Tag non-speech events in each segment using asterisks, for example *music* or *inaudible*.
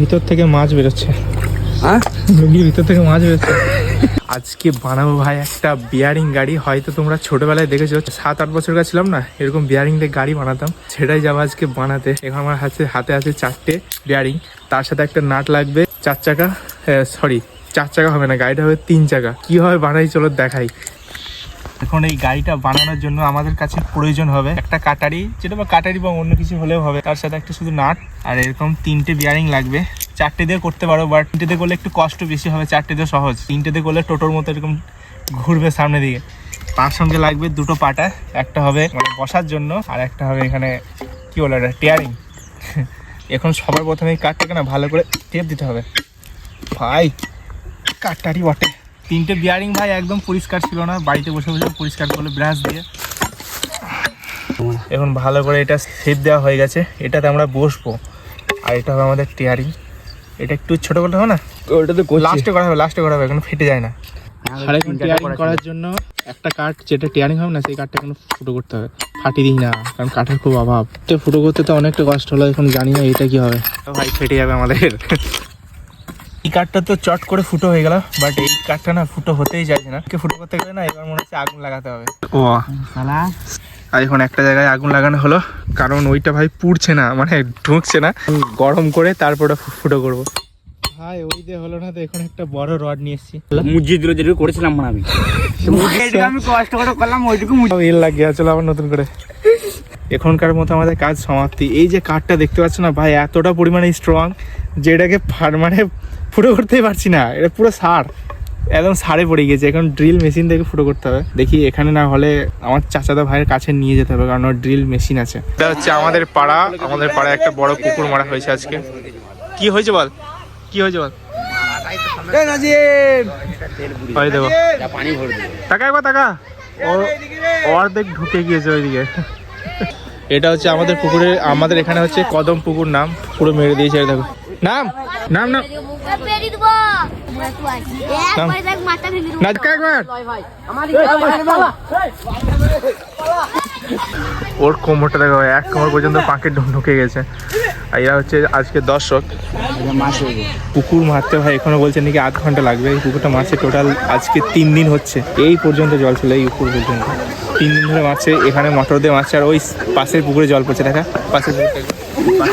ভিতর থেকে মাছ বেরোচ্ছে। হ্যাঁ? ভিতর থেকে মাছ বেরোচ্ছে। *laughs* আজকে বানাবো ভাই একটা বিয়ারিং গাড়ি। হয়তো তোমরা ছোটবেলায় দেখেছ সাত আট বছর ছিলাম না এরকম বিয়ারিং দিয়ে গাড়ি বানাতাম। সেটাই যাব আজকে বানাতে। এখন আমার হাতে হাতে আছে চারটে বিয়ারিং তার সাথে একটা নাট লাগবে চার চাকা সরি চার চাকা হবে না গাড়িটা হবে তিন চাকা। কীভাবে বানাই চলো দেখাই। এখন এই গাড়িটা বানানোর জন্য আমাদের কাছে প্রয়োজন হবে একটা কাটারি, যেটা বা কাটারি বা অন্য কিছু হলেও হবে। তার সাথে একটা শুধু নাট, আর এরকম তিনটে বিয়ারিং লাগবে। চারটে দিয়ে করতে পারো বাট তিনটে দিয়ে করলে একটু কষ্ট বেশি হবে, চারটে দিয়ে সহজ। তিনটে দিয়ে করলে টোটোর মতো এরকম ঘুরবে সামনে দিকে। তার সঙ্গে লাগবে দুটো পাটা, একটা হবে মানে বসার জন্য, আর একটা হবে এখানে কি বলে এটা টিয়ারিং *laughs* এখন সবার প্রথমে কাঠটাকে না ভালো করে টেপ দিতে হবে। ভাই, কাঠটারই বটে। তিনটে বিয়ারিং ভাই একদম পরিষ্কার ছিল না বাড়িতে বসে বসে পরিষ্কার করল ব্রাশ দিয়ে। এখন ভালো করে এটা সেপ দেওয়া হয়ে গেছে এটাতে আমরা বসবো। আর এটা হবে আমাদের টিয়ারিং এটা একটু ছোট করতে হবে না? ওটা তো লাস্টে করা হবে লাস্টে করা হবে এখন ফেটে যায় না। টিয়ারিং করার জন্য একটা কাঠ যেটা টিয়ারিং হবে না সেই কাঠটা এখন ফুটো করতে হবে। ফাটি দিই না কারণ কাঠের খুব অভাব। তো ফুটো করতে তো অনেকটা কষ্ট হলো এখন জানি না এটা কি হবে। ভাই ফেটে যাবে আমাদের। এই কাঠটা তো চট করে ফুটো হয়ে গেল বাট এই কাঠটা না ফুটো হতেই যাচ্ছে না। কে ফুটো করতে গেলে না এবার মনে হচ্ছে আগুন লাগাতে হবে। ও শালা। আর এখন একটা জায়গায় আগুন লাগানো হলো কারণ ওইটা ভাই পুড়ছে না মানে ঢুকছে না। গরম করে তারপরে ফুটো করব। ভাই ওই দিয়ে হলো না তো এখন একটা বড় রড নিয়ে এসেছি। মুজিয়ে দিল যেটুকু করেছিলাম মানে আমি। আমি কষ্ট করে করলাম ওইটুকু মুজিয়ে এর লাগিয়ে চলো আবার নতুন করে। এখনকার মতো আমাদের কাজ সমাপ্তি। এই যে কাঠটা দেখতে পাচ্ছ না ভাই এতটা পরিমাণে স্ট্রং যেটাকে ফার- মানে ফুটো করতেই পারছি না। এটা পুরো সার। একদম সারে পড়ে গেছে এখন ড্রিল মেশিন থেকে ফুটো করতে হবে। দেখি এখানে না হলে আমার চাচাদা ভাইয়ের কাছে নিয়ে যেতে হবে কারণ ওর ড্রিল মেশিন আছে। এটা হচ্ছে আমাদের পাড়া। আমাদের পাড়ায় একটা বড় পুকুর মারা হয়েছে আজকে। কি হয়েছে বল? কি হয়েছে বল? টাকা একবার টাকা অর্ধেক ঢুকে গিয়েছে ওইদিকে। এটা হচ্ছে আমাদের পুকুরের আমাদের এখানে হচ্ছে কদম পুকুর নাম। পুরো মেরে দিয়েছে দেখো। নাম? নাম নাম। ওর কোমরটা দেখো, এক কোমর পর্যন্ত পাঁকের ঢুক গেছে। আর এরা হচ্ছে আজকে দর্শক। পুকুর মারতে ভাই এখনও বলছে নাকি আধ ঘণ্টা লাগবে। এই পুকুরটা মারছে টোটাল আজকে তিন দিন হচ্ছে। এই পর্যন্ত জল ছিল, এই পুকুর পর্যন্ত। তিন দিন ধরে মারছে, এখানে মটর দিয়ে মারছে, আর ওই পাশের পুকুরে জল পড়ছে, দেখা। পাশের পুকুরটা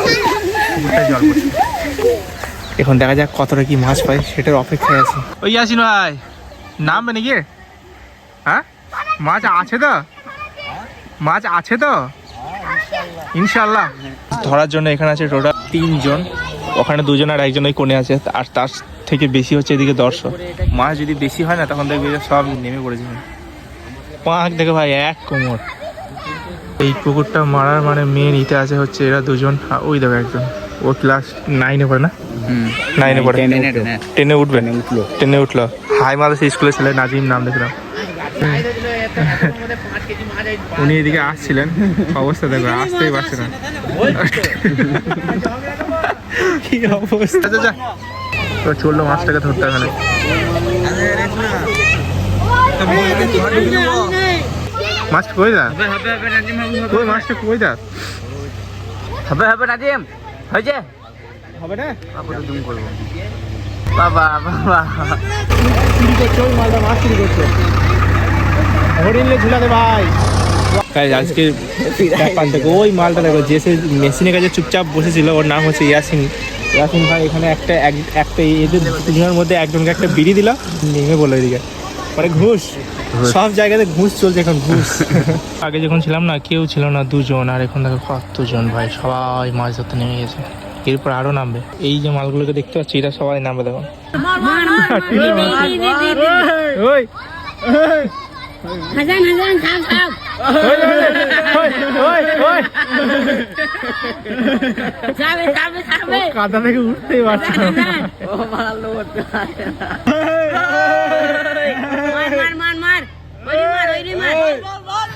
জল পড়ছে। এখন দেখা যাক কতটা কি মাছ পাই সেটার অপেক্ষায় আছে। ওই আসিন ভাই নামবে নাকি? হ্যাঁ? মাছ আছে তো? মাছ আছে তো? ইনশাল্লাহ ধরার জন্য এখানে আছে টোটাল তিনজন ওখানে দুজন আর একজন ওই কোণে আছে আর তার থেকে বেশি হচ্ছে এদিকে দর্শক। মাছ যদি বেশি হয় না তখন দেখবে সব নেমে পড়েছে পাঁক দেখে ভাই এক কোমর। এই পুকুরটা মারার মানে মেন ইতে আছে হচ্ছে এরা দুজন ওই দেখো একজন। ও ক্লাস নাইনে পড়ে না? নাইনে পড়ে। টেনে উঠবে? উঠল। টেনে উঠল। হাই মাদ্রাস স্কুলের ছেলে নাজিম নাম দেখলাম। উনি এদিকে আসছিলেন। অবস্থা দেখো আসতেই পারছে না। কি অবস্থা? যা, যা। তো চলল মাছটাকে ধরতে এখানে। মাছ কই দা? হবে হবে হবে নাজিম হবে। কই মাছটা কই দা? হবে হবে নাজিম। হয়েছে? হবে না? আবার জুম করব। বাবা বাবা। চুরি করছে ওই মালটা মাছ চুরি করছে হরিণলে ঝুলাতে ভাই আজকে ব্যাপার দেখো ওই মালটা দেখো যে সে মেশিনের কাছে চুপচাপ বসেছিল ওর নাম হচ্ছে ইয়াসিন। ইয়াসিন ভাই এখানে একটা এক- একটা এদের দুজনের মধ্যে একজনকে একটা বিড়ি দিল নেমে বলো এদিকে। মানে ঘুষ সব জায়গাতে ঘুষ চলছে এখন ঘুষ আগে যখন ছিলাম না কেউ ছিল না দুজন আর এখন দেখো কতজন ভাই সবাই মাছ ধরতে নেমে গেছে এরপর আরও নামবে এই যে মালগুলোকে দেখতে পাচ্ছি এটা সবাই নামবে দেখো কাদা থেকে উঠতেই পারছি না ও মারলো মার মার মার মার ওইরে মার ওইরে মার মার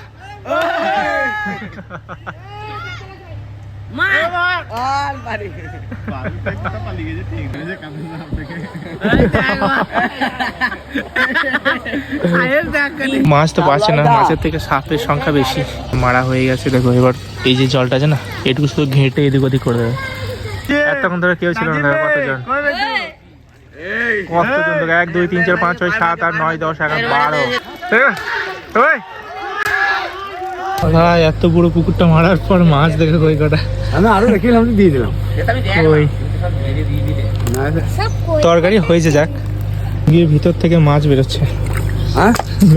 মাছ তো পাচ্ছে না মাছের থেকে সাপের সংখ্যা বেশি মারা হয়ে গেছে দেখো এবার এই যে জলটা আছে না এটুকু শুধু ঘেঁটে এদিক ওদিক করে দেবে এতক্ষণ ধরে কেউ ছিল না কতজন কতজন এক দুই তিন চার পাঁচ ছয় সাত আট নয় দশ এগারো বারো। ভাই এত বড় পুকুরটা মারার পর মাছ দেখে কই কটা। আমি আরও দেখিলাম দিয়ে দিলাম। ওই তরকারি হয়েছে যাক। গিয়ে ভিতর থেকে মাছ বেরোচ্ছে। হ্যাঁ?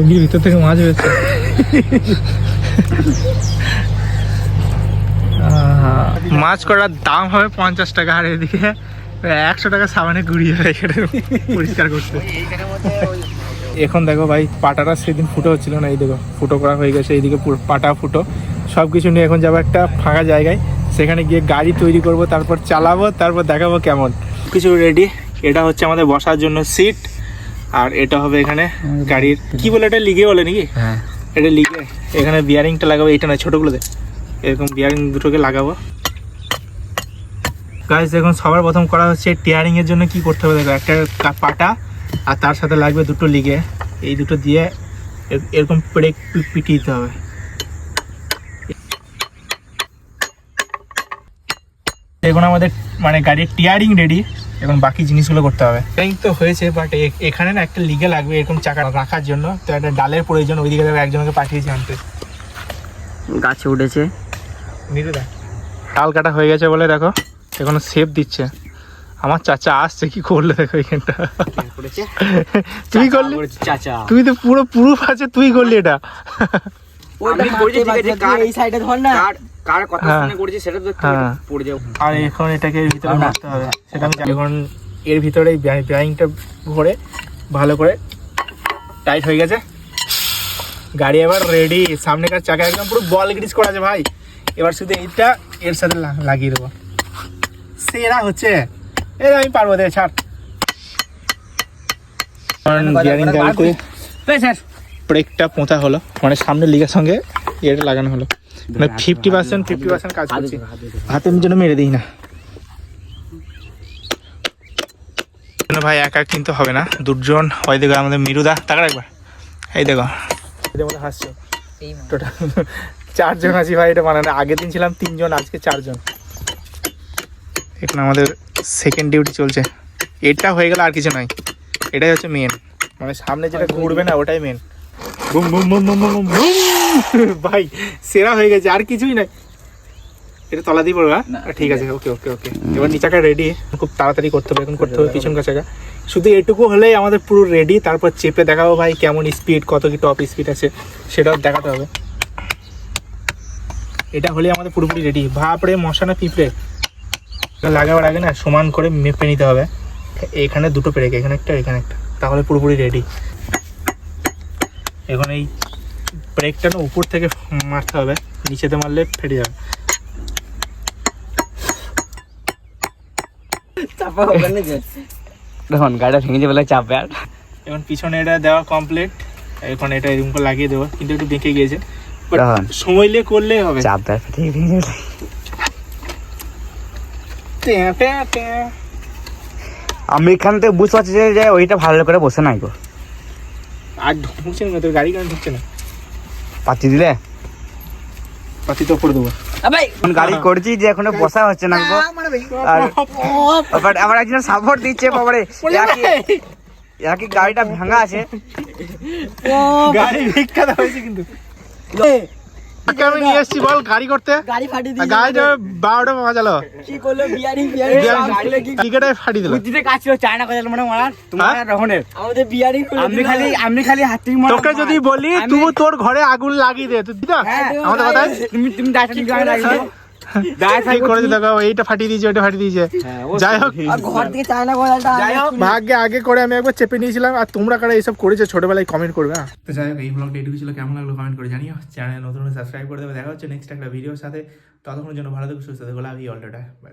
গিয়ে ভিতর থেকে মাছ বেরোচ্ছে। মাছ করার দাম হবে পঞ্চাশ টাকা আর এদিকে একশো টাকা সাবানে গুড়িয়ে হয় পরিষ্কার করতে। এখন দেখো ভাই পাটাটা সেদিন ফুটো হচ্ছিল না এই দেখো ফুটো করা হয়ে গেছে এইদিকে পাটা ফুটো। সব কিছু নিয়ে এখন যাব একটা ফাঁকা জায়গায় সেখানে গিয়ে গাড়ি তৈরি করব তারপর চালাবো তারপর দেখাবো কেমন। কিছু রেডি এটা হচ্ছে আমাদের বসার জন্য সিট আর এটা হবে এখানে গাড়ির কি বলে এটা লিগে বলে নাকি? হ্যাঁ। এটা লিগে এখানে বিয়ারিংটা লাগাবো এটা না ছোটোগুলোতে। এরকম বিয়ারিং দুটোকে লাগাবো। গাইজ এখন সবার প্রথম করা হচ্ছে টিয়ারিং এর জন্য কি করতে হবে? দেখো একটা পাটা আর তার সাথে লাগবে দুটো লিগে। এই দুটো দিয়ে এর- এরকম পেড়ে পিটিয়ে দিতে হবে। এখন আমাদের মানে গাড়ির টিয়ারিং রেডি এখন বাকি জিনিসগুলো করতে হবে। টিয়ারিং তো হয়েছে বাট এখানে না একটা লিগে লাগবে এরকম চাকা রাখার জন্য। তো একটা ডালের প্রয়োজন ওইদিকে দেখো একজনকে পাঠিয়েছি আনতে। গাছে উঠেছে। নিরুদা। ডাল কাটা হয়ে গেছে বলে দেখো এখনও সেপ দিচ্ছে। আমার চাচা আসছে কি করলে দেখো এখানটা? *laughs* তুই করলি? চাচা। তুই তো পুরো পুরুষ আছে তুই করলি এটা। আমি করেছি ঠিক আছে কার এই সাইডে ধর কার কার কথা হ্যাঁ। শুনে করেছি সেটা তো হ্যাঁ। পড়ে যাও আর এখন এটাকে এর ভিতরে ভরতে হবে। সেটা আমি জানি। এখন এর ভিতরে ব্যাইংটা ভরে ভালো করে টাইট হয়ে গেছে। গাড়ি এবার রেডি সামনেকার চাকা একদম পুরো বল গ্রিস করা আছে ভাই। এবার শুধু এইটা এর সাথে লাগিয়ে দেবো। সেরা হচ্ছে। এই আমি পারব দে ছাড়। গিয়ারিং গাড়িতে স্যার ব্রেকটা পোঁতা হলো। মানে সামনে লিগের সঙ্গে এটা লাগানো হলো। মানে ফিফটি পার্সেন্ট ফিফটি পার্সেন্ট কাজ করছি। হাতের জন্য মেরে দিই না। ভাই একা কিন্তু হবে না। দুজন ওই দেখো আমাদের মিরুদা। টাকা একবার। এই দেখো। এদের মধ্যে হাসছো। টোটাল চারজন আছি ভাই এটা মানে আগের দিন ছিলাম তিনজন আজকে চারজন। এখন আমাদের সেকেন্ড ডিউটি চলছে। এটা হয়ে গেলে আর কিছু নাই এটাই হচ্ছে মেন মানে সামনে যেটা ঘুরবে না ওটাই main boom boom boom boom boom. ভাই সেরা হয়ে গেছে আর কিছুই নাই এটা তলা দিয়ে পড়বে হ্যাঁ? ঠিক আছে ওকে ওকে ওকে। এবার নিচাকা রেডি খুব তাড়াতাড়ি করতে হবে এখন করতে হবে পিছন কাছাকা শুধু এটুকু হলেই আমাদের পুরো রেডি তারপর চেপে দেখাবো ভাই কেমন স্পিড কত কি টপ স্পিড আছে সেটাও দেখাতে হবে। এটা হলেই আমাদের পুরোপুরি রেডি ভাপড়ে মশা না পিঁপড়ে। লাগাবার আগে না সমান করে মেপে নিতে হবে। এখানে দুটো পেরেক এখানে একটা এখানে একটা। তাহলে পুরোপুরি রেডি এখন এই ব্রেকটা না উপর থেকে মারতে হবে নিচেতে মারলে ফেটে যাবে। দেখুন গাড়িটা ভেঙে যাবে বলে চাপে আর। এখন পিছনে এটা দেওয়া কমপ্লিট এখন এটা এরকম করে লাগিয়ে দেবো কিন্তু একটু বেঁকে গিয়েছে। সময় নিয়ে করলেই হবে। চাপে আর ফেটে ভেঙে যাবে। আমি এখান থেকে বুঝতে পারছি যে যে ওইটা ভালো করে বসে নাই গো। আর ঢুকছে না তোর গাড়ি কেন ঢুকছে না? পাচ্ছি দিলে? পাতি তো করে দেবো। এখন গাড়ি করছি যে এখনও বসা হচ্ছে না গো। আর আমার একজন সাপোর্ট দিচ্ছে বাবারে একই গাড়িটা ভাঙা আছে। গাড়ি বিখ্যাত হয়েছে কিন্তু। আমি নিয়ে এসেছি বল গাড়ি করতে। গাড়ি ফাটিয়ে আর গাড়িটা বারোটা বাজালো কি করল? বিয়ারিং বিয়ারিং টিকেটাই ফাটিয়ে দিল। বুদ্ধিতে কাজ ছিল চায়না কথা মানে মারার তোমার হ্যাঁ? রহনের আমাদের বিয়ারিং আমি খালি আমি খালি হাতি মারা তোকে যদি বলি তুমি তুই তোর ঘরে আগুন লাগিয়ে দে তুই হ্যাঁ, আমাদের কথা তুমি তুমি লাগিয়ে কি করে দেখো এইটা ফাটিয়ে দিয়েছে ওইটা ফাটিয়ে দিয়েছে। যাই হোক। ঘর থেকে চায়না গলাটা যাই হোক। ভাগ্যে আগে করে আমি একবার চেপে নিয়েছিলাম আর তোমরা কারা এইসব করেছ ছোটবেলায় কমেন্ট করবে হ্যাঁ? তো যাই হোক এই ব্লগটা এটুকু ছিল। কেমন লাগল কমেন্ট করে জানিও। চ্যানেল নতুন সাবস্ক্রাইব করে দেবে। দেখা হচ্ছে নেক্সট একটা ভিডিওর সাথে। ততক্ষণের জন্য ভালো থেকো সুস্থ থেকো। Love you already by